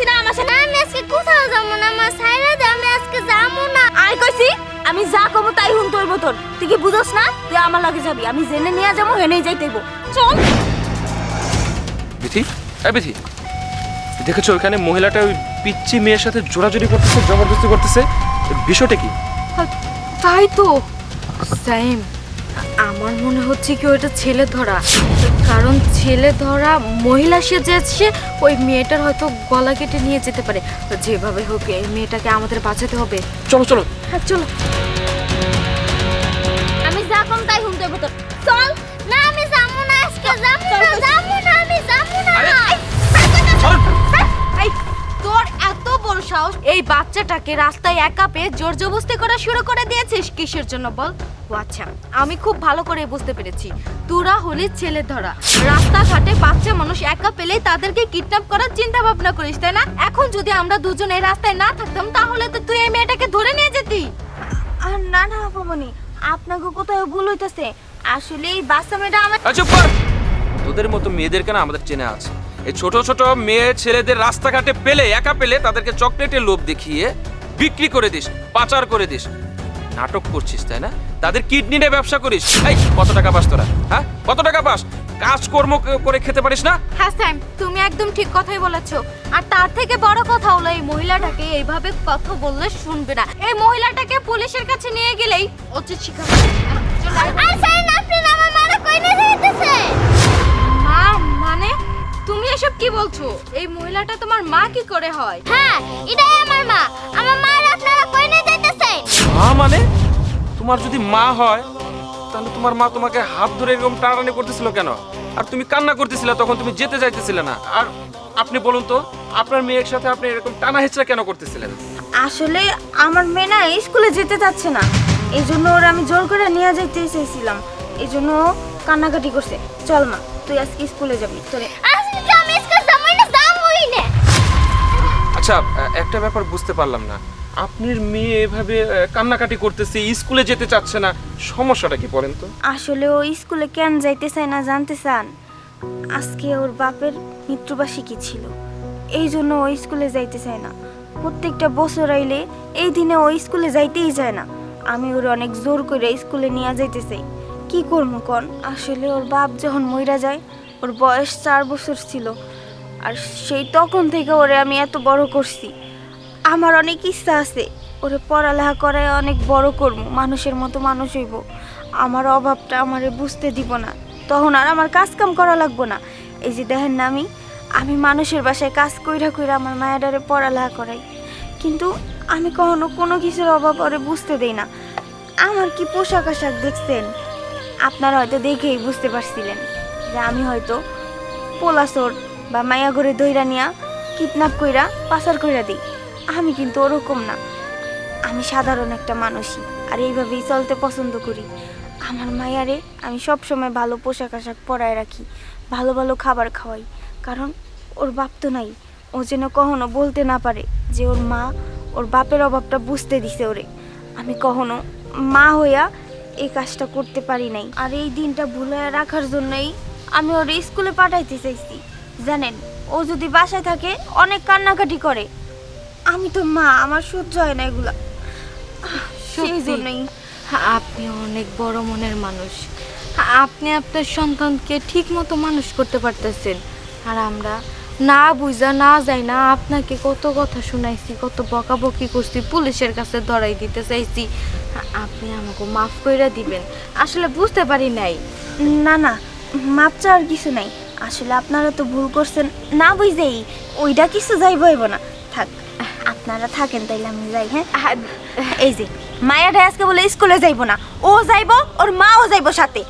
কইছি না আমার সাথে আমি আজকে কোথাও যাব না আমার সাইরা দে আমি আজকে যাব না। আই কইছি আমি যা কমু তাই হুন তোর। মতন তুই কি বুঝোস না তুই আমার লাগে যাবি? আমি জেনে নিয়ে যাব হেনেই যাইতেইব চল। বিথি? এই বিথি দেখেছ ওখানে মহিলাটা ওই পিচ্ছি মেয়ের সাথে জোরাজুরি করতেছে জবরদস্তি করতেছে? বিষয়টা কি? তাই তো। সেম আমার মনে হচ্ছে কি ওইটা ছেলে ধরা। কারণ ছেলে ধরা মহিলা সেজেছে ওই মেয়েটার হয়তো গলা কেটে নিয়ে যেতে পারে। যেভাবে হোক এই মেয়েটাকে আমাদের বাঁচাতে হবে। চলো চলো। হ্যাঁ চলো। আমি যা কম তাই হুন তোর। চল। না আমি যাব না আজকে যাব না যাব না আমি যাব না। তোর এত বড় সাহস। এই বাচ্চাটাকে রাস্তায় একা পেয়ে জোর জবস্তি করা শুরু করে দিয়েছিস কিসের জন্য বল? ও আচ্ছা আমি খুব ভালো করে বুঝতে পেরেছি। তোরা হলি ছেলে ধরা। রাস্তাঘাটে বাচ্চা মানুষ একা পেলেই তাদেরকে কিডন্যাপ করার চিন্তা ভাবনা করিস তাই না? এখন যদি আমরা দুজন এই রাস্তায় না থাকতাম তাহলে তো তুই এই মেয়েটাকে ধরে নিয়ে যেতি। আর না না আপামনি আপনাকে কোথাও ভুল হইতাছে। আসলে এই বাচ্চা মেয়েটা আমার চুপ কর! তোদের মতো মেয়েদেরকে না আমাদের চেনা আছে? এই ছোট ছোট মেয়ে ছেলেদের রাস্তাঘাটে পেলে একা পেলে তাদেরকে চকলেটের লোভ দেখিয়ে বিক্রি করে দিস পাচার করে দিস। নাটক করছিস তাই না? তাদের কিডনি নিয়ে ব্যবসা করিস। এই কত টাকা পাস তোরা? হ্যাঁ? কত টাকা পাস? কাজকর্ম করে খেতে পারিস না? হ্যাঁ স্যাম তুমি একদম ঠিক কথাই বলেছ। আর তার থেকে বড় কথা হলো এই মহিলাটাকে এইভাবে কথা বললে শুনবে না। এই মহিলাটাকে পুলিশের কাছে নিয়ে গেলেই উচিত শিক্ষা আর স্যার আপনি আমার মারা কই নিয়ে যাইতেছে মা মানে তুমি এসব কি বলছো? এই মহিলাটা তোমার মা কি করে হয়? হ্যাঁ এটাই আমার মা। আমার মার তোমার যদি মা হয় তাহলে তোমার মা তোমাকে হাত ধরে এরকম টানাটানি করতেছিল কেন? আর তুমি কান্না করতেছিলে তখন তুমি যেতে চাইতেছিলে না। আর আপনি বলুন তো আপনার মেয়ের সাথে আপনি এরকম টানা হেঁচড়া কেন করতেছিলেন? আসলে আমার মেয়ে না স্কুলে যেতে চাচ্ছে না। এই জন্য ওর আমি জোর করে নিয়ে যেতে চাইছিলাম। এই জন্য ও কান্নাকাটি করছে। চল মা তুই আজকে স্কুলে যাবি। তোরে আসলে আমি স্কুল যাবই না যাবই না। আচ্ছা একটা ব্যাপার বুঝতে পারলাম না। আপনার মেয়ে এভাবে কান্নাকাটি করতেছে, স্কুলে যেতে চাচ্ছে না, সমস্যাটা কি বলেন তো? আসলে ও স্কুলে কেন যাইতে চায় না জানতে চান আজকে ওর বাপের মৃত্যুবার্ষিকী ছিল, এই জন্য ও স্কুলে যাইতে চায় না। প্রত্যেকটা বছর আইলে এই দিনে ও স্কুলে যাইতেই চায় না। আমি ওর অনেক জোর করে স্কুলে নিয়ে যাইতে চাই কি করব কন? আসলে ওর বাপ যখন মইরা যায়, ওর বয়স চার বছর ছিল, আর সেই তখন থেকে ওরে আমি এত বড় করছি। আমার অনেক ইচ্ছা আছে। ওরে পড়ালেখা করায় অনেক বড় করব, মানুষের মতো মানুষ হইব। আমার অভাবটা আমারে বুঝতে দিব না। তখন আর আমার কাজ কাম করা লাগবো না। এই যে দেখেন না আমি আমি মানুষের বাসায় কাজ কইরা কইরা আমার মায়াডারে পড়ালেখা করাই। কিন্তু আমি কখনো কোনো কিছুর অভাব ওরে বুঝতে দেই না। আমার কি পোশাক আশাক দেখছেন? আপনারা হয়তো দেখেই বুঝতে পারছিলেন যে আমি হয়তো পোলাসোর বা মায়া দইরা নিয়া কিডন্যাপ কইরা পাচার কইরা দিই। আমি কিন্তু ওরকম না। আমি সাধারণ একটা মানুষই, আর এইভাবেই চলতে পছন্দ করি। আমার মায়ারে আমি সব সময় ভালো পোশাক আশাক পরায় রাখি, ভালো ভালো খাবার খাওয়াই, কারণ ওর বাপ তো নাই। ও যেন কখনো বলতে না পারে যে ওর মা ওর বাপের অভাবটা বুঝতে দিছে ওরে। আমি কখনো মা হইয়া এই কাজটা করতে পারি নাই। আর এই দিনটা ভুলে রাখার জন্যই আমি ওর স্কুলে পাঠাইতে চাইছি। জানেন, ও যদি বাসায় থাকে, অনেক কান্নাকাটি করে। আমি তো মা আমার সহ্য হয় না এগুলা। সেই। জন্যই আপনি অনেক বড় মনের মানুষ। আপনি আপনার সন্তানকে ঠিক মতো মানুষ করতে পারতেছেন। আর আমরা না বুঝা না যাই না আপনাকে কত কথা শুনাইছি কত বকাবকি করছি পুলিশের কাছে ধরাই দিতে চাইছি। আপনি আমাকে মাফ কইরা দিবেন। আসলে বুঝতে পারি নাই। না না মাপ চাওয়ার কিছু নাই। আসলে আপনারা তো ভুল করছেন। না বুঝেই ওইটা কিছু যাইব না। আপনারা থাকেন, তাইলে আমি যাই হ্যাঁ? এই যে মায়াটা আজকে বলে স্কুলে যাইব না। ও যাইব, ওর মাও যাইব সাথে।